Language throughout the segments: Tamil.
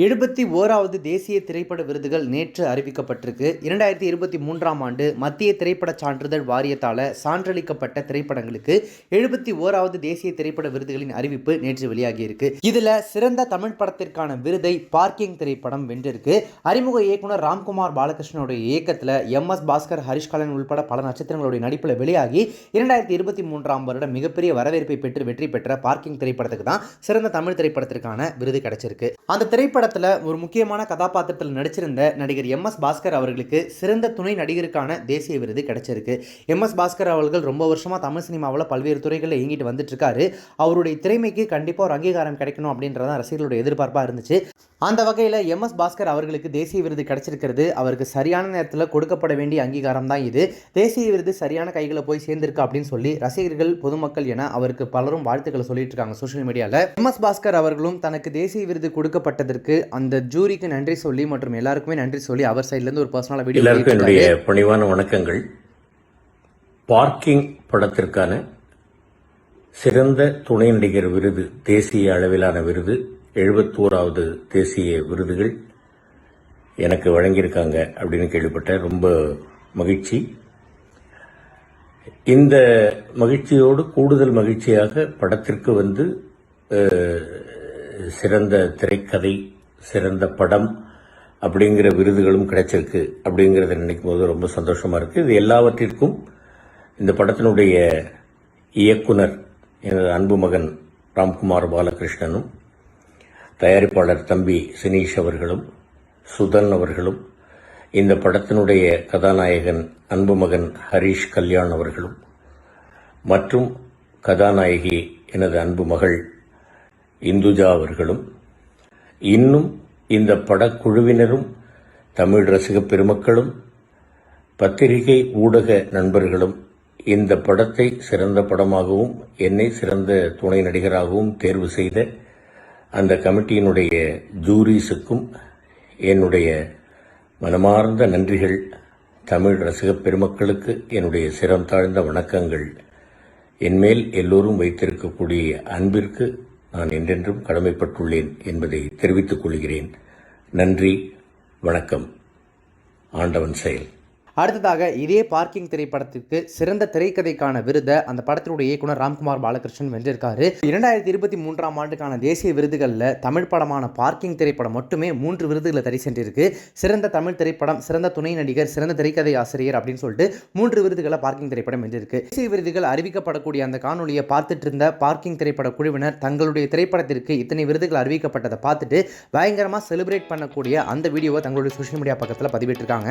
எழுபத்தி ஓராவது தேசிய திரைப்பட விருதுகள் நேற்று அறிவிக்கப்பட்டிருக்கு. இரண்டாயிரத்தி இருபத்தி மூன்றாம் ஆண்டு மத்திய திரைப்பட சான்றிதழ் வாரியத்தால் சான்றளிக்கப்பட்ட திரைப்படங்களுக்கு எழுபத்தி ஓராவது தேசிய திரைப்பட விருதுகளின் அறிவிப்பு நேற்று வெளியாகியிருக்கு. இதில் சிறந்த தமிழ் படத்திற்கான விருதை பார்க்கிங் திரைப்படம் வென்றிருக்கு. அறிமுக இயக்குனர் ராம்குமார் பாலகிருஷ்ணனுடைய இயக்கத்தில் எம் எஸ் பாஸ்கர் ஹரிஷ்கலன் உள்பட பல நட்சத்திரங்களுடைய நடிப்பில் வெளியாகி இரண்டாயிரத்தி இருபத்தி மூன்றாம் வருடம் மிகப்பெரிய வரவேற்பை பெற்று வெற்றி பெற்ற பார்க்கிங் திரைப்படத்துக்கு தான் சிறந்த தமிழ் திரைப்படத்திற்கான விருது கிடைச்சிருக்கு. அந்த திரைப்பட திரைப்படத்தில் ஒரு முக்கியமான கதாபாத்திரத்தில் நடிச்சிருந்த நடிகர் எம் எஸ் பாஸ்கர் அவர்களுக்கு சிறந்த துணை நடிகருக்கான தேசிய விருது கிடைச்சிருக்கு. எம் எஸ் பாஸ்கர் அவர்கள் ரொம்ப வருஷமாக தமிழ் சினிமாவில் பல்வேறு துறைகளில் இயங்கிட்டு வந்துட்டுருக்காரு. அவருடைய திறமைக்கு கண்டிப்பாக ஒரு அங்கீகாரம் கிடைக்கணும் அப்படின்றதான் ரசிகர்களுடைய எதிர்பார்ப்பாக இருந்துச்சு. அந்த வகையில் எம் எஸ் பாஸ்கர் அவர்களுக்கு தேசிய விருது கிடைச்சிருக்கிறது. அவருக்கு சரியான நேரத்தில் கொடுக்கப்பட வேண்டிய அங்கீகாரம் தான் இது. தேசிய விருது சரியான கைகளை போய் சேர்ந்திருக்கு அப்படின்னு சொல்லி ரசிகர்கள் பொதுமக்கள் என அவருக்கு பலரும் வாழ்த்துக்களை சொல்லிட்டு இருக்காங்க சோஷியல் மீடியாவில் எம் எஸ் பாஸ்கர் அவர்களும் தனக்கு தேசிய விருது கொடுக்கப்பட்டதற்கு அந்த ஜூரிக்கு நன்றி சொல்லி மற்றும் எல்லாருக்குமே நன்றி சொல்லி அவர் சைட்லேருந்து ஒரு பர்சனலாக வீடியோ எல்லாருக்கும் என்னுடைய பணிவான வணக்கங்கள். பார்க்கிங் படத்திற்கான சிறந்த துணை நடிகர் விருது தேசிய அளவிலான விருது எழுபத்தோராவது தேசிய விருதுகள் எனக்கு வழங்கியிருக்காங்க அப்படின்னு கேள்விப்பட்டேன். ரொம்ப மகிழ்ச்சி. இந்த மகிழ்ச்சியோடு கூடுதல் மகிழ்ச்சியாக படத்திற்கு வந்து சிறந்த திரைக்கதை சிறந்த படம் அப்படிங்கிற விருதுகளும் கிடைச்சிருக்கு அப்படிங்கிறத நினைக்கும் போது ரொம்ப சந்தோஷமாக இருக்குது இது எல்லாவற்றிற்கும் இந்த படத்தினுடைய இயக்குனர் எனது அன்பு மகன் ராம்குமார் பாலகிருஷ்ணனும் தயாரிப்பாளர் தம்பி சினீஷ் அவர்களும் சுதன் அவர்களும் இந்த படத்தினுடைய கதாநாயகன் அன்பு மகன் ஹரிஷ் கல்யாண் அவர்களும் மற்றும் கதாநாயகி எனது அன்பு மகள் இந்துஜா அவர்களும் இன்னும் இந்த படக்குழுவினரும் தமிழ் ரசிக பெருமக்களும் பத்திரிகை ஊடக நண்பர்களும் இந்த படத்தை சிறந்த படமாகவும் என்னை சிறந்த துணை நடிகராகவும் தேர்வு செய்த அந்த கமிட்டியினுடைய ஜூரிஸுக்கும் என்னுடைய மனமார்ந்த நன்றிகள். தமிழ் ரசிகப் பெருமக்களுக்கு என்னுடைய சிரம் தாழ்ந்த வணக்கங்கள். என்மேல் எல்லோரும் வைத்திருக்கக்கூடிய அன்பிற்கு நான் என்றென்றும் கடமைப்பட்டுள்ளேன் என்பதை தெரிவித்துக் கொள்கிறேன். நன்றி வணக்கம். ஆண்டவன் செயல். அடுத்ததாக இதே பார்க்கிங் திரைப்படத்திற்கு சிறந்த திரைக்கதைக்கான விருதை அந்த படத்தினுடைய இயக்குனர் ராம்குமார் பாலகிருஷ்ணன் வென்றிருக்காரு. இரண்டாயிரத்தி இருபத்தி மூன்றாம் ஆண்டுக்கான தேசிய விருதுகளில் தமிழ் படமான பார்க்கிங் திரைப்படம் மட்டுமே மூன்று விருதுகளை தரி சென்றிருக்கு. சிறந்த தமிழ் திரைப்படம் சிறந்த துணை நடிகர் சிறந்த திரைக்கதை ஆசிரியர் அப்படின்னு சொல்லிட்டு மூன்று விருதுகளை பார்க்கிங் திரைப்படம் வென்றிருக்கு. தேசிய விருதுகள் அறிவிக்கப்படக்கூடிய அந்த காணொலியை பார்த்துட்டு இருந்த பார்க்கிங் திரைப்பட குழுவினர் தங்களுடைய திரைப்படத்திற்கு இத்தனை விருதுகள் அறிவிக்கப்பட்டதை பார்த்துட்டு பயங்கரமாக செலிப்ரேட் பண்ணக்கூடிய அந்த வீடியோவை தங்களுடைய சோஷியல் மீடியா பக்கத்தில் பதிவிட்டிருக்காங்க.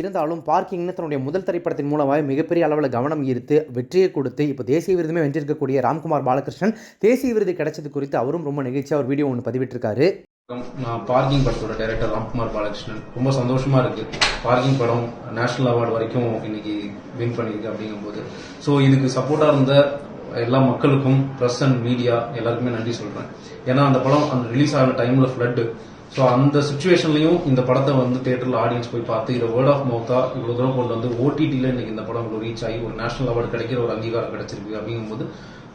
இருந்தாலும் பார்க்கிங்னு தன்னுடைய முதல் திரைப்படத்தின் மூலமாக மிகப்பெரிய அளவில் கவனம் ஈர்த்து வெற்றியை கொடுத்து இப்போ தேசிய விருதுமே வென்றிருக்கக்கூடிய ராம்குமார் பாலகிருஷ்ணன் தேசிய விருது கிடைச்சது குறித்து அவரும் ரொம்ப நிகழ்ச்சியாக ஒரு வீடியோ ஒன்று பதிவிட்டிருக்காரு. நான் பார்க்கிங் படத்தோட டைரக்டர் ராம்குமார் பாலகிருஷ்ணன். ரொம்ப சந்தோஷமா இருக்கு. பார்க்கிங் படம் நேஷனல் அவார்டு வரைக்கும் இன்னைக்கு வின் பண்ணியிருக்கு அப்படிங்கும்போது. ஸோ இதுக்கு சப்போர்ட்டா இருந்த எல்லா மக்களுக்கும் ப்ரெஸ் அண்ட் மீடியா எல்லாருக்குமே நன்றி சொல்றேன். ஏன்னா அந்த படம் அந்த ரிலீஸ் ஆன டைம்ல ஃப்ளட் ஸோ அந்த சுச்சுவேஷன்லையும் இந்த படத்தை வந்து தேட்டரில் ஆடியன்ஸ் போய் பார்த்து இதை வேர்ட் ஆஃப் மவுத்தா இவ்வளவு தூரம் கொண்டு வந்து ஓடிடியில் இன்னைக்கு இந்த படம் ரீச் ஆகி ஒரு நேஷனல் அவார்டு கிடைக்கிற ஒரு அங்கீகாரம் கிடைச்சிருக்கு அப்படிங்கும்போது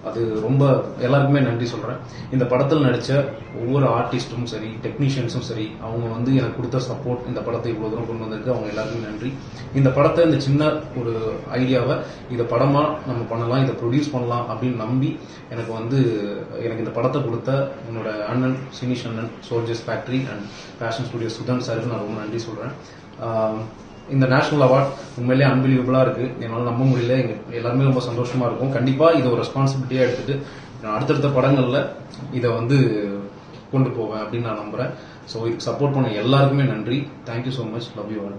அது ரொம்ப எல்லாருக்குமே நன்றி சொல்கிறேன் இந்த படத்தில் நடித்த ஒவ்வொரு ஆர்டிஸ்ட்டும் சரி டெக்னீஷியன்ஸும் சரி அவங்க வந்து எனக்கு கொடுத்த சப்போர்ட் இந்த படத்தை இவ்வளோ தூரம் கொண்டு வந்திருக்கு. அவங்க எல்லாருக்குமே நன்றி. இந்த படத்தை இந்த சின்ன ஒரு ஐடியாவை இதை படமாக நம்ம பண்ணலாம் இதை ப்ரொடியூஸ் பண்ணலாம் அப்படின்னு நம்பி எனக்கு வந்து எனக்கு இந்த படத்தை கொடுத்த என்னோட அண்ணன் சினிஷ் அண்ணன் soldiers factory and fashion studio Sudhan சாருக்கு நான் ரொம்ப நன்றி சொல்கிறேன் இந்த நேஷனல் அவார்ட் உண்மையிலே அன்பிலியபிளா இருக்கு. என்னால நம்ப முடியல. எங்க எல்லாருமே ரொம்ப சந்தோஷமா இருக்கும். கண்டிப்பா இதை ஒரு ரெஸ்பான்சிபிலிட்டியா எடுத்துட்டு நான் அடுத்தடுத்த படங்கள்ல இதை வந்து கொண்டு போவேன் அப்படின்னு நான் நம்புறேன். ஸோ இதுக்கு சப்போர்ட் பண்ண எல்லாருக்குமே நன்றி. Thank you so much love you all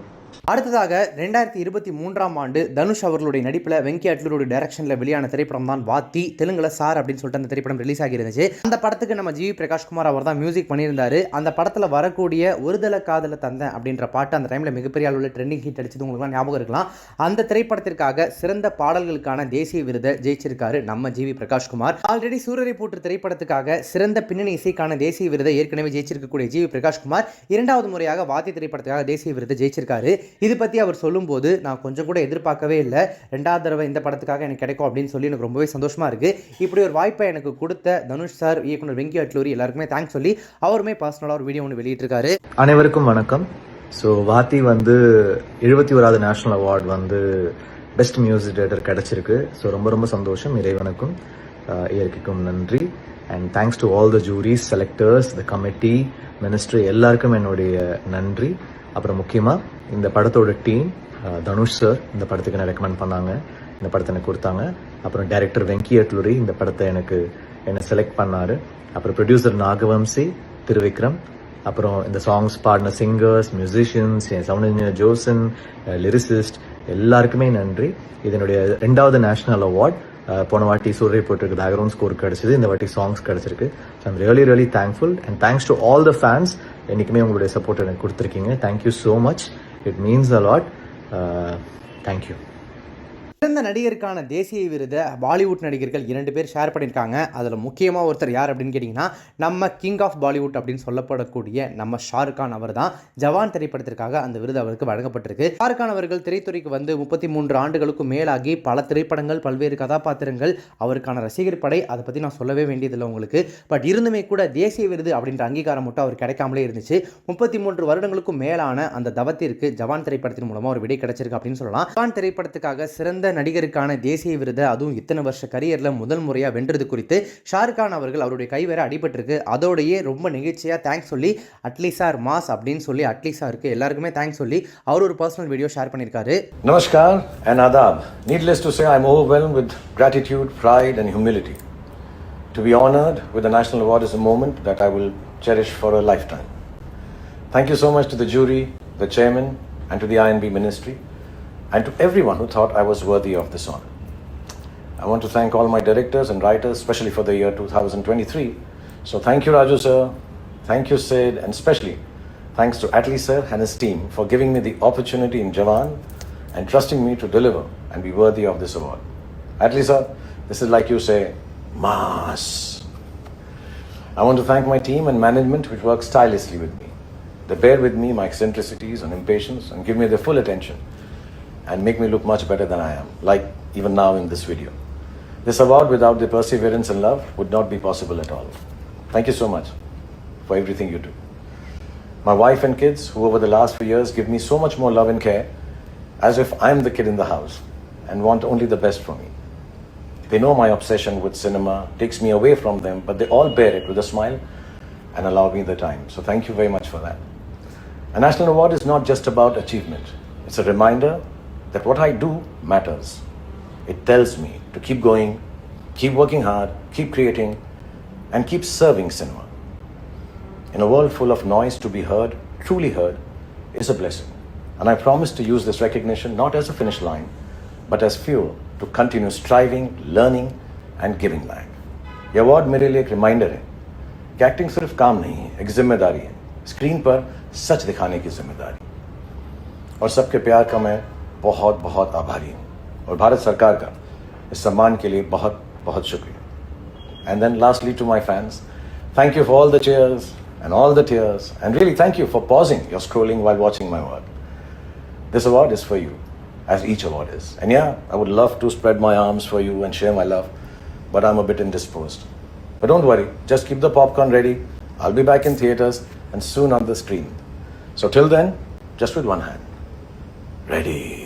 அடுத்ததாக ரெண்டாயிரத்தி இருபத்தி மூன்றாம் ஆண்டு தனுஷ் அவர்களுடைய நடிப்பில் வெங்கி அட்லூருடைய டைரக்ஷனில் வெளியான திரைப்படம் தான் வாத்தி தெலுங்குல சார் அப்படின்னு சொல்லிட்டு அந்த திரைப்படம் ரிலீஸ் ஆகியிருந்துச்சு. அந்த படத்துக்கு நம்ம ஜிவி பிரகாஷ்குமார் அவர் தான் மியூசிக் பண்ணியிருந்தாரு. அந்த படத்தில் வரக்கூடிய ஒருதல காதல தந்தேன் அப்படின்ற பாட்டு அந்த டைமில் மிகப்பெரிய அளவில் ட்ரெண்டிங் ஹிட் அடிச்சது உங்களுக்கு ஞாபகம் இருக்கலாம். அந்த திரைப்படத்திற்காக சிறந்த பாடல்களுக்கான தேசிய விருதை ஜெயிச்சிருக்காரு நம்ம ஜிவி பிரகாஷ்குமார் ஆல்ரெடி சூரரை போற்று திரைப்படத்துக்காக சிறந்த பின்னணி இசைக்கான தேசிய விருதை ஏற்கனவே ஜெயிச்சிருக்கக்கூடிய ஜிவி பிரகாஷ்குமார் இரண்டாவது முறையாக வாத்தி திரைப்படத்துக்காக தேசிய விருதை ஜெயிச்சிருக்காரு. இது பற்றி அவர் சொல்லும்போது நான் கொஞ்சம் கூட எதிர்பார்க்கவே இல்லை. ரெண்டாவது தடவை இந்த படத்துக்காக எனக்கு கிடைக்கும் அப்படின்னு சொல்லி எனக்கு ரொம்பவே சந்தோஷமாக இருக்குது இப்படி ஒரு வாய்ப்பை எனக்கு கொடுத்த தனுஷ் சார் இயக்குனர் வெங்கி அட்லூரி எல்லாருக்குமே தேங்க்ஸ் சொல்லி அவருமே பர்சனலாக ஒரு வீடியோ ஒன்று வெளியிட்டிருக்காரு. அனைவருக்கும் வணக்கம். ஸோ வாத்தி வந்து எழுபத்தி ஓராவது நேஷனல் அவார்ட் வந்து பெஸ்ட் மியூசிக் டேரக்டர் கிடச்சிருக்கு. ஸோ ரொம்ப ரொம்ப சந்தோஷம். இறைவனுக்கும் இயற்கைக்கும் நன்றி. And thanks to all the juries selectors the committee ministry எல்லாருக்கும் என்னுடைய நன்றி. அப்புறம் முக்கியமாக இந்த படத்தோட டீம் தனுஷ் சார் இந்த படத்துக்கு என்ன ரெக்கமெண்ட் பண்ணாங்க இந்த படத்தை எனக்கு கொடுத்தாங்க. அப்புறம் டைரக்டர் வெங்கி அட்லுரி இந்த படத்தை எனக்கு என்னை செலக்ட் பண்ணாரு. அப்புறம் ப்ரொடியூசர் நாகவம்சி திருவிக்ரம். அப்புறம் இந்த சாங்ஸ் பாடின சிங்கர்ஸ் மியூசிஷியன்ஸ் என் சவுண்ட் இன்ஜினியர் ஜோசன் லிரிசிஸ்ட் எல்லாருக்குமே நன்றி. இதனுடைய ரெண்டாவது நேஷனல் அவார்ட் போன வாட்டி சூரிய போட்டிருக்கு பேக்ரவுண்ட் ஸ்கோர் கிடைச்சது இந்த வாட்டி சாங்ஸ் கிடைச்சிருக்கு. So I'm really really thankful and thanks to all the fans என்றைக்குமே உங்களுடைய சப்போர்ட் எனக்கு கொடுத்துருக்கீங்க. Thank you so much it means a lot thank you சிறந்த நடிகருக்கான தேசிய விருதை பாலிவுட் நடிகர்கள் இரண்டு பேர் ஷேர் பண்ணியிருக்காங்க. அதில் முக்கியமாக ஒருத்தர் யார் அப்படின்னு கேட்டிங்கன்னா நம்ம கிங் ஆஃப் பாலிவுட் அப்படின்னு சொல்லப்படக்கூடிய நம்ம ஷாருக் கான் அவர் தான் ஜவான் திரைப்படத்திற்காக அந்த விருது அவருக்கு வழங்கப்பட்டிருக்கு. ஷாருக் கான் அவர்கள் திரைத்துறைக்கு வந்து முப்பத்தி மூன்று ஆண்டுகளுக்கும் மேலாகி பல திரைப்படங்கள் பல்வேறு கதாபாத்திரங்கள் அவருக்கான ரசிகர் படை அதை பற்றி நான் சொல்லவே வேண்டியதில்லை உங்களுக்கு. பட் இருந்துமே கூட தேசிய விருது அப்படின்ற அங்கீகாரம் மட்டும் அவர் கிடைக்காமலே இருந்துச்சு. முப்பத்தி மூன்று வருடங்களுக்கும் மேலான அந்த தவத்திற்கு ஜவான் திரைப்படத்தின் மூலமாக ஒரு விடை கிடைச்சிருக்கு அப்படின்னு சொல்லலாம். ஜவான் திரைப்படத்துக்காக சிறந்த நடிகருக்கான தேசிய விருது அதுவும் இத்தனை வருஷ கரியரில் முதல் முறையாக வென்றது குறித்து ஷாருக் கான் அவர்கள் அவருடைய கைவேற அடிபட்டிருக்கு அதோடையே ரொம்ப நிகழ்ச்சியாக தேங்க்ஸ் சொல்லி அட்லீஸ்ட் சார் மாஸ் அப்படின்னு சொல்லி அட்லீஸ்ட் சாருக்கு எல்லாருக்குமே தேங்க்ஸ் சொல்லி அவர் ஒரு பர்சனல் வீடியோ ஷேர் பண்ணியிருக்காரு namaskar and adaab needless to say I am with gratitude pride and humility to be honored with the National Award is a moment that I will cherish for a lifetime. Thank you so much to the jury, the chairman, and to the INB. And to everyone who thought I was worthy of this honor. I want to thank all my directors and writers, especially for the year 2023. So thank you, Raju sir. Thank you, Sid, and especially thanks to Atlee sir and his team for giving me the opportunity in Jawan and trusting me to deliver and be worthy of this award. Atlee sir, this is like you say, mass. I want to thank my team and management which work tirelessly with me. They bear with me my eccentricities and impatience and give me their full attention and make me look much better than I am, like even now in this video. This award without the perseverance and love would not be possible at all. Thank you so much for everything you do. My wife and kids, who over the last few years give me so much more love and care, as if I'm the kid in the house and want only the best for me. They know my obsession with cinema takes me away from them, but they all bear it with a smile and allow me the time. So thank you very much for that. A national award is not just about achievement, it's a reminder that what I do matters. It tells me to keep going, keep working hard, keep creating, and keep serving cinema. In a world full of noise, to be heard, truly heard, is a blessing. And I promise to use this recognition not as a finish line, but as fuel to continue striving, learning, and giving back. ये अवार्ड मेरे लिए एक रिमाइंडर है कि एक्टिंग सिर्फ काम नहीं है एक जिम्मेदारी है स्क्रीन पर सच दिखाने की जिम्मेदारी और सबके प्यार का मैं बहुत बहुत आभारी हूँ और भारत सरकार का इस सम्मान के लिए बहुत बहुत शुक्रिया and then lastly to my fans thank you for all the cheers and all the tears and really thank you for pausing your scrolling while watching my work this award is for you as each award is and yeah i would love to spread my arms for you and share my love but i'm a bit indisposed but don't worry just keep the popcorn ready i'll be back in theaters and soon on the screen so till then just with one hand ready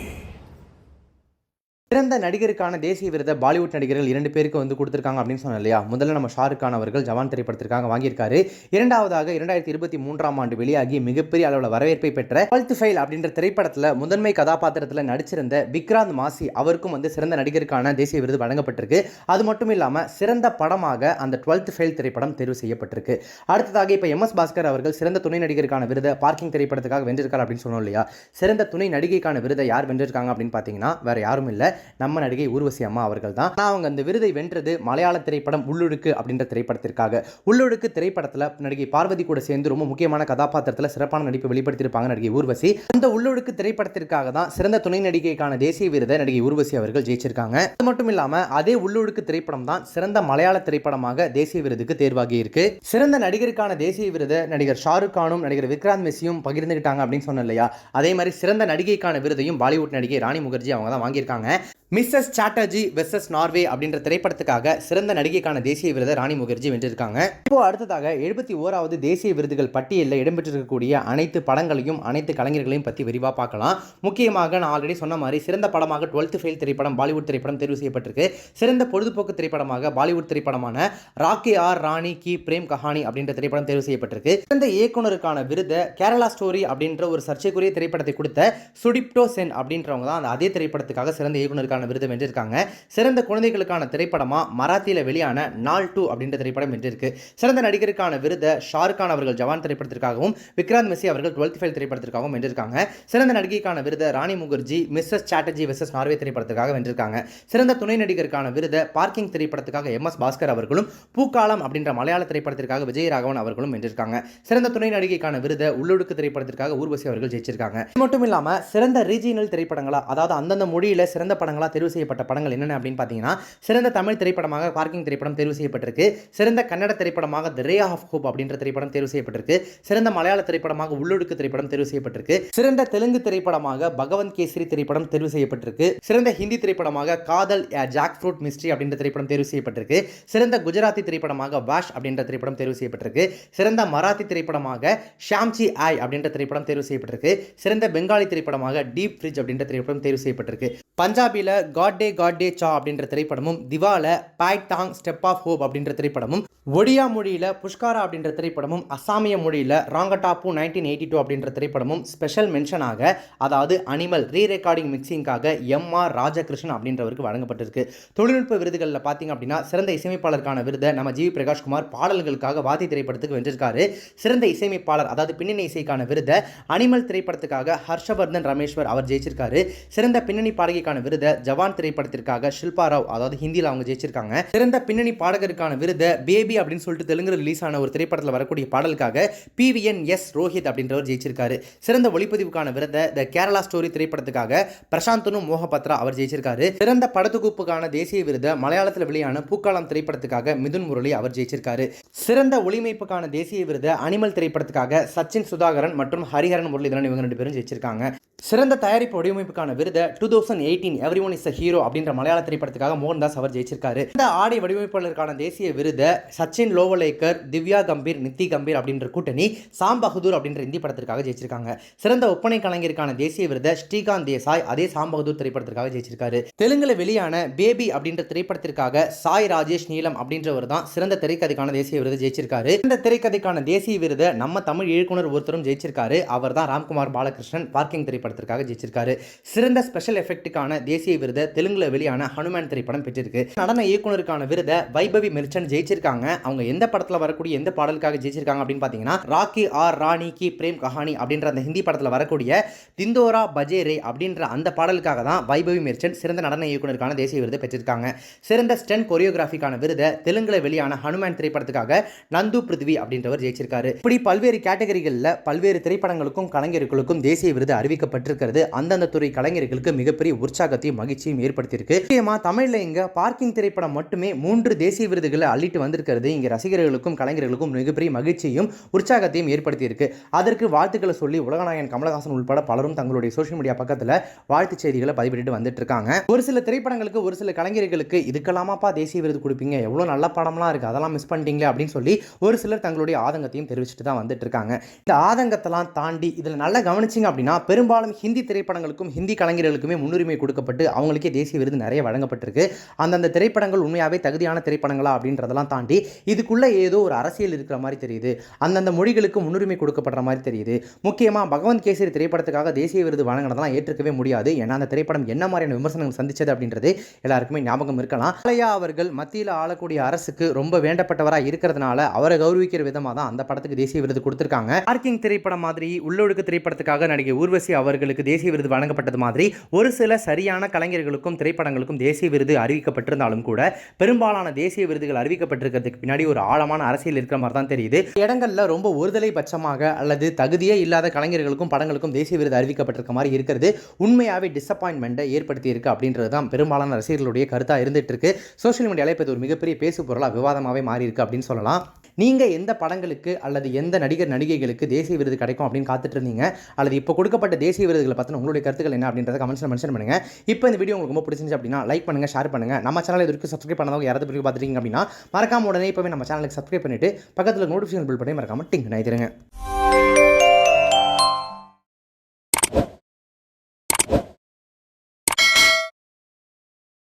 சிறந்த நடிகருக்கான தேசிய விருதை பாலிவுட் நடிகர்கள் இரண்டு பேருக்கு வந்து கொடுத்துருக்காங்க அப்படின்னு சொன்னோம் இல்லையா? முதல்ல நம்ம ஷாருக் கான் அவர்கள் ஜவான் திரைப்படத்திற்காக வாங்கியிருக்காரு. இரண்டாவதாக இரண்டாயிரத்தி இருபத்தி மூன்றாம் ஆண்டு வெளியாகி மிகப்பெரிய அளவில் வரவேற்பை பெற்ற டுவெல்த் ஃபைல் அப்படின்ற திரைப்படத்தில் முதன்மை கதாபாத்திரத்தில் நடிச்சிருந்த விக்ராந்த் மாசி அவருக்கும் வந்து சிறந்த நடிகருக்கான தேசிய விருது வழங்கப்பட்டிருக்கு. அது மட்டும் இல்லாமல் சிறந்த படமாக அந்த டுவெல்த் ஃபெயில் திரைப்படம் தேர்வு செய்யப்பட்டிருக்கு. அடுத்ததாக இப்போ எம் எஸ் பாஸ்கர் அவர்கள் சிறந்த துணை நடிகருக்கான விருதை பார்க்கிங் திரைப்படத்துக்காக வென்றிருக்கார் அப்படின்னு சொன்னோம் இல்லையா? சிறந்த துணை நடிகைக்கான விருதை யார் வென்றிருக்காங்க அப்படின்னு பார்த்தீங்கன்னா வேற யாரும் இல்லை. நம்ம நடிகை ஊர்வசி அம்மா அவர்கள் தான் ஆனால் அவங்க அந்த விருதை வென்றது மலையாள திரைப்படம் உள்ளுழுக்கு அப்படின்ற திரைப்படத்திற்காக. உள்ளுழுக்கு திரைப்படத்தில் நடிகை பார்வதி கூட சேர்ந்து ரொம்ப முக்கியமான கதாபாத்திரத்தில் சிறப்பான நடிப்பு வெளிப்படுத்தியிருப்பாங்க நடிகை ஊர்வசி. அந்த உள்ளுழுக்கு திரைப்படத்திற்காக தான் சிறந்த துணை நடிகைக்கான தேசிய விருதை நடிகை ஊர்வசி அவர்கள் ஜெயிச்சிருக்காங்க. அது மட்டும் இல்லாமல் அதே உள்ளுழுக்கு திரைப்படம் தான் சிறந்த மலையாள திரைப்படமாக தேசிய விருதுக்கு தேர்வாகி இருக்கு சிறந்த நடிகருக்கான தேசிய விருதை நடிகர் ஷாருக் கானும் நடிகர் விக்ராந்த் மெஸ்ஸியும் பகிர்ந்துக்கிட்டாங்க அப்படின்னு சொன்னேன் இல்லையா? அதே மாதிரி சிறந்த நடிகைக்கான விருதையும் பாலிவுட் நடிகை ராணி முகர்ஜி அவங்க தான் வாங்கியிருக்காங்க. மிஸ்ஸஸ் சாட்டர்ஜி வெர்சஸ் நார்வே அப்படின்ற திரைப்படத்துக்காக சிறந்த நடிகைக்கான தேசிய விருதை ராணி முகர்ஜி வென்றிருக்காங்க. இப்போ அடுத்ததாக எழுபத்தி ஓராவது தேசிய விருதுகள் பட்டியலில் இடம்பெற்றிருக்கக்கூடிய அனைத்து படங்களையும் அனைத்து கலைஞர்களையும் பற்றி விரிவாக பார்க்கலாம். முக்கியமாக நான் ஆல்ரெடி சொன்ன மாதிரி சிறந்த படமாக டுவெல்த் ஃபெயில் திரைப்படம் பாலிவுட் திரைப்படம் தேர்வு செய்யப்பட்டிருக்கு. சிறந்த பொழுதுபோக்கு திரைப்படமாக பாலிவுட் திரைப்படமான ராக்கி ஆர் ராணி கி பிரேம் கஹானி அப்படின்ற திரைப்படம் தேர்வு செய்யப்பட்டிருக்கு. சிறந்த இயக்குனருக்கான விருதை கேரளா ஸ்டோரி அப்படின்ற ஒரு சர்ச்சைக்குரிய திரைப்படத்தை கொடுத்த சுடிப்டோ சென் அப்படின்றவங்க தான் அந்த அதே திரைப்படத்துக்காக சிறந்த இயக்குநருக்கான விருது வென்றிருக்காங்க. சிறந்த குழந்தைகளுக்கான திரைப்படமா மராத்தியில வெளியான நாள் டூ அப்படின்ற திரைப்படம் வென்றிருக்கு. சிறந்த நடிகருக்கான விருதை ஷாருக் கான் அவர்கள் ஜவான் திரைப்படத்திற்காகவும் விக்ராந்த் மெஸ்ஸி அவர்கள் டுவெல்த் ஃபைவ் திரைப்படத்திற்காகவும் வென்றிருக்காங்க. சிறந்த நடிகைக்கான விருதை Rani Mukerji Mrs Chatterjee versus Norway திரைப்படத்துக்காக வென்றிருக்காங்க. சிறந்த துணை நடிகருக்கான விருதை பார்க்கிங் திரைப்படத்துக்காக எம் எஸ் பாஸ்கர் அவர்களும் பூக்காலம் அப்படின்ற மலையாள திரைப்படத்திற்காக விஜயராகவன் அவர்களும் வென்றிருக்காங்க. சிறந்த துணை நடிகைக்கான விருதை உள்ளொடுக்கு திரைப்படத்திற்காக ஊர்வசி அவர்கள் ஜெயிச்சிருக்காங்க. இது மட்டும் இல்லாமல் சிறந்த ரீஜியனல் திரைப்படங்களா அதாவது அந்தந்த மொழியில் சிறந்த படங்களாக தெரிவு செய்யப்பட்ட படங்கள் என்னென்ன அப்படின்னு பார்த்தீங்கன்னா சிறந்த தமிழ் திரைப்படமாக பார்க்கிங் திரைப்படம் தெரிவு செய்யப்பட்டிருக்கு. சிறந்த கன்னட திரைப்படமாக தி ரே ஆஃப் ஹோப் அப்படின்ற திரைப்படம் தேர்வு செய்யப்பட்டிருக்கு. சிறந்த மலையாள திரைப்படமாக உள்ளொடுக்கு திரைப்படம் தேர்வு செய்யப்பட்டிருக்கு. சிறந்த தெலுங்கு திரைப்படமாக பகவந்த் கேசரி திரைப்படம் தேர்வு செய்யப்பட்டிருக்கு. சிறந்த ஹிந்தி திரைப்படமாக காதல் ஜாக் ஃப்ரூட் மிஸ்ட்ரி அப்படின்ற திரைப்படம் தேர்வு செய்யப்பட்டிருக்கு. சிறந்த குஜராத்தி திரைப்படமாக வாஷ் அப்படின்ற திரைப்படம் தேர்வு செய்யப்பட்டிருக்கு. சிறந்த மராத்தி திரைப்படமாக ஷாம்சி ஆய் அப்படின்ற திரைப்படம் தேர்வு செய்யப்பட்டிருக்கு. சிறந்த பெங்காலி திரைப்படமாக டீப் ஃப்ரிட்ஜ் அப்படின்ற திரைப்படம் தேர்வு செய்யப்பட்டிருக்கு. பஞ்சாபி பஞ்சாபியில் காட்டே காட்டே சா அப்படின்ற திரைப்படமும் திவால பாய் டாங் ஸ்டெப் ஆஃப் ஹோப் அப்படின்ற திரைப்படமும் ஒடியா மொழியில் புஷ்காரா அப்படின்ற திரைப்படமும் அசாமிய மொழியில் ராங்கடாப்பு நைன்டீன் எயிட்டி டூ அப்படின்ற திரைப்படமும் ஸ்பெஷல் மென்ஷனாக அதாவது அனிமல் ரீ ரெக்கார்டிங் மிக்சிங்காக எம் ஆர் ராஜகிருஷ்ணன் அப்படின்றவருக்கு வழங்கப்பட்டிருக்கு. தொழில்நுட்ப விருதுகளில் பார்த்தீங்க அப்படின்னா சிறந்த இசையமைப்பாளருக்கான விருதை நம்ம ஜி பிரகாஷ்குமார் பாடல்களுக்காக வாதி திரைப்படத்துக்கு வென்றிருக்காரு. சிறந்த இசையமைப்பாளர் அதாவது பின்னணி இசைக்கான விருதை அனிமல் திரைப்படத்துக்காக ஹர்ஷவர்தன் ரமேஸ்வர் அவர் ஜெயிச்சிருக்காரு. சிறந்த பின்னணி பாடகிக்கான விருதை ஜவான் திரைப்படத்திற்காக ஷில்பா ராவ் அதாவது ஹிந்தியில் அவங்க ஜெயிச்சிருக்காங்க. சிறந்த பின்னணி பாடகருக்கான விருதை பேபி அப்படின்னு சொல்லிட்டு தெலுங்கு ரிலீஸ் ஆன ஒரு திரைப்படத்தில் வரக்கூடிய பாடலுக்காக பிவிஎன் எஸ் ரோஹித் அப்படின்றவர் ஜெயிச்சிருக்காரு. சிறந்த ஒளிப்பதிவுக்கான விருதை த கேரளா ஸ்டோரி திரைப்படத்துக்காக பிரசாந்தனு மோகபத்ரா அவர் ஜெயிச்சிருக்காரு. சிறந்த படத்துக்குப்புக்கான தேசிய விருதை மலையாளத்தில் வெளியான பூக்காலம் திரைப்படத்துக்காக மிதுன் முரளி அவர் ஜெயிச்சிருக்காரு. சிறந்த ஒளிமைப்புக்கான தேசிய விருதை அனிமல் திரைப்படத்துக்காக சச்சின் சுதாகரன் மற்றும் ஹரிஹரன் முரளிதரன் இவங்க ரெண்டு பேரும் ஜெயிச்சிருக்காங்க. சிறந்த தயாரிப்பு வடிவமைப்புக்கான விருதை two thousand eighteen every one is hero அப்படின்ற மலையாள திரைப்படத்துக்காக மோகன்தாஸ் அவர் ஜெயிச்சிருக்காரு. இந்த ஆடை வடிவமைப்பாளருக்கான தேசிய விருதை சச்சின் லோவலேக்கர் திவ்யா கம்பீர் நித்தி கம்பீர் அப்படின்ற கூட்டணி சாம் பகதூர் அப்படின்ற இந்தி படத்திற்காக ஜெயிச்சிருக்காங்க. சிறந்த ஒப்பனை கலைஞருக்கான தேசிய விருதை ஸ்ரீகாந்த் தேசாய் அதே சாம் பகதூர் திரைப்படத்திற்காக ஜெயிச்சிருக்காரு. தெலுங்குல வெளியான பேபி அப்படின்ற திரைப்படத்திற்காக சாய் ராஜேஷ் நீலம் அப்படின்றவர் தான் சிறந்த திரைக்கதைக்கான தேசிய விருது ஜெயிச்சிருக்காரு. இந்த திரைக்கதைக்கான தேசிய விருதை நம்ம தமிழ் இயக்குனர் ஒருத்தரும் ஜெயிச்சிருக்காரு. அவர் தான் ராம்குமார் பாலகிருஷ்ணன் பார்க்கிங் திரைப்படம் திரைப்படத்திற்காக ஜெயிச்சிருக்காரு. சிறந்த ஸ்பெஷல் எஃபெக்ட்டுக்கான தேசிய விருதை தெலுங்குல வெளியான ஹனுமான் திரைப்படம் பெற்றிருக்கு. நடன இயக்குனருக்கான விருதை வைபவி மெர்ச்சன் ஜெயிச்சிருக்காங்க. அவங்க எந்த படத்தில் வரக்கூடிய எந்த பாடலுக்காக ஜெயிச்சிருக்காங்க அப்படின்னு பார்த்தீங்கன்னா ராக்கி ஆர் ராணி கி பிரேம் கஹானி அப்படின்ற அந்த ஹிந்தி படத்தில் வரக்கூடிய திந்தோரா பஜேரே அப்படின்ற அந்த பாடலுக்காக தான் வைபவி மெர்ச்சன் சிறந்த நடன இயக்குனருக்கான தேசிய விருதை பெற்றிருக்காங்க. சிறந்த ஸ்டன் கொரியோகிராஃபிக்கான விருதை தெலுங்குல வெளியான ஹனுமான் திரைப்படத்துக்காக நந்து பிருத்வி அப்படின்றவர் ஜெயிச்சிருக்காரு. இப்படி பல்வேறு கேட்டகரிகளில் பல்வேறு திரைப்படங்களுக்கும் கலைஞர்களுக்கும் தேசிய விருது அறிவிக்கப்பட்டு அறிவிக்கப்பட்டிருக்கிறது அந்தந்த துறை கலைஞர்களுக்கு மிகப்பெரிய உற்சாகத்தையும் மகிழ்ச்சியும் ஏற்படுத்தியிருக்கு. முக்கியமாக தமிழில் இங்கே பார்க்கிங் திரைப்படம் மட்டுமே மூன்று தேசிய விருதுகளை அள்ளிட்டு வந்திருக்கிறது. இங்கே ரசிகர்களுக்கும் கலைஞர்களுக்கும் மிகப்பெரிய மகிழ்ச்சியும் உற்சாகத்தையும் ஏற்படுத்தியிருக்கு. அதற்கு வாழ்த்துக்களை சொல்லி உலகநாயகன் கமலஹாசன் உள்பட பலரும் தங்களுடைய சோஷியல் மீடியா பக்கத்தில் வாழ்த்து செய்திகளை பதிவிட்டு வந்துட்டு இருக்காங்க ஒரு சில திரைப்படங்களுக்கு ஒரு சில கலைஞர்களுக்கு இதுக்கெல்லாமாப்பா தேசிய விருது கொடுப்பீங்க? எவ்வளோ நல்ல படம்லாம் இருக்குது அதெல்லாம் மிஸ் பண்ணிட்டீங்களே? அப்படின்னு சொல்லி ஒரு சிலர் தங்களுடைய ஆதங்கத்தையும் தெரிவிச்சுட்டு தான் வந்துட்டு இருக்காங்க இந்த ஆதங்கத்தெல்லாம் தாண்டி இதில் நல்லா கவனிச்சிங்க அப்படின்னா பெரும்பாலும் பெரும்பாலும் ஹிந்தி திரைப்படங்களுக்கும் ஹிந்தி கலைஞர்களுக்குமே முன்னுரிமை கொடுக்கப்பட்டு அவங்களுக்கே தேசிய விருது நிறைய வழங்கப்பட்டிருக்கு. அந்தந்த திரைப்படங்கள் உண்மையாகவே தகுதியான திரைப்படங்களா அப்படின்றதெல்லாம் தாண்டி இதுக்குள்ளே ஏதோ ஒரு அரசியல் இருக்கிற மாதிரி தெரியுது. அந்தந்த மொழிகளுக்கு முன்னுரிமை கொடுக்கப்படுற மாதிரி தெரியுது. முக்கியமாக பகவந்த் கேசரி திரைப்படத்துக்காக தேசிய விருது வழங்கினதெல்லாம் ஏற்றுக்கவே முடியாது. ஏன்னா அந்த திரைப்படம் என்ன மாதிரியான விமர்சனங்கள் சந்திச்சது அப்படின்றது எல்லாருக்குமே ஞாபகம் இருக்கலாம். அலையா அவர்கள் மத்தியில் ஆளக்கூடிய அரசுக்கு ரொம்ப வேண்டப்பட்டவராக இருக்கிறதுனால அவரை கௌரவிக்கிற விதமாக தான் அந்த படத்துக்கு தேசிய விருது கொடுத்துருக்காங்க. பார்க்கிங் திரைப்படம் மாதிரி உள்ளொழுக்கு திரைப்படத்துக்காக நடிகை ஊர்வசி அவர் அவர்களுக்கு தேசிய விருது வழங்கப்பட்டது மாதிரி ஒரு சில சரியான கலைஞர்களுக்கும் திரைப்படங்களுக்கும் தேசிய விருது அறிவிக்கப்பட்டிருந்தாலும் கூட பெரும்பாலான தேசிய விருதுகள் அறிவிக்கப்பட்டிருக்கிறதுக்கு பின்னாடி ஒரு ஆழமான அரசியல் இருக்கிற மாதிரி தான் தெரியுது. இடங்கள்ல ரொம்ப ஒருதலை பட்சமாக அல்லது தகுதியே இல்லாத கலைஞர்களுக்கும் படங்களுக்கும் தேசிய விருது அறிவிக்கப்பட்டிருக்க மாதிரி இருக்கிறது. உண்மையாகவே டிசப்பாயின்மெண்ட்டை ஏற்படுத்தி இருக்கு அப்படின்றது தான் பெரும்பாலான ரசிகர்களுடைய கருத்தாக இருந்துட்டு இருக்கு. சோஷியல் மீடியாவில் இப்போ இது ஒரு மிகப்பெரிய பேசு பொருளாக விவாதமாகவே மாறி இருக்கு அப்படின்னு சொல்லலாம். நீங்கள் எந்த படங்களுக்கு அல்லது எந்த நடிகர் நடிகைகளுக்கு தேசிய விருது கிடைக்கும் அப்படின்னு காத்துட்டு இருந்தீங்க அல்லது இப்போ கொடுக்கப்பட்ட தேசிய விருதுகளை பற்றின உங்களுடைய கருத்துக்கள் என்ன அப்படின்றத கமெண்ட்ஸில் மென்ஷன் பண்ணுங்கள் இப்போ இந்த வீடியோ உங்களுக்கு ரொம்ப பிடிச்சிருந்துச்சு அப்படின்னா லைக் பண்ணுங்க ஷேர் பண்ணுங்கள் நம்ம சேனல் இது வரைக்கும் சப்ஸ்கிரைப் பண்ணாதவங்க யாராவது வீடியோ பார்த்துருக்கீங்க அப்படின்னா மறக்காம உடனே இப்போவே நம்ம சேனலுக்கு சப்ஸ்கிரைப் பண்ணிட்டு பக்கத்தில் நோட்டிஃபிகேஷன் பில் பண்ணி மறக்காம டிங் நினைத்துருங்க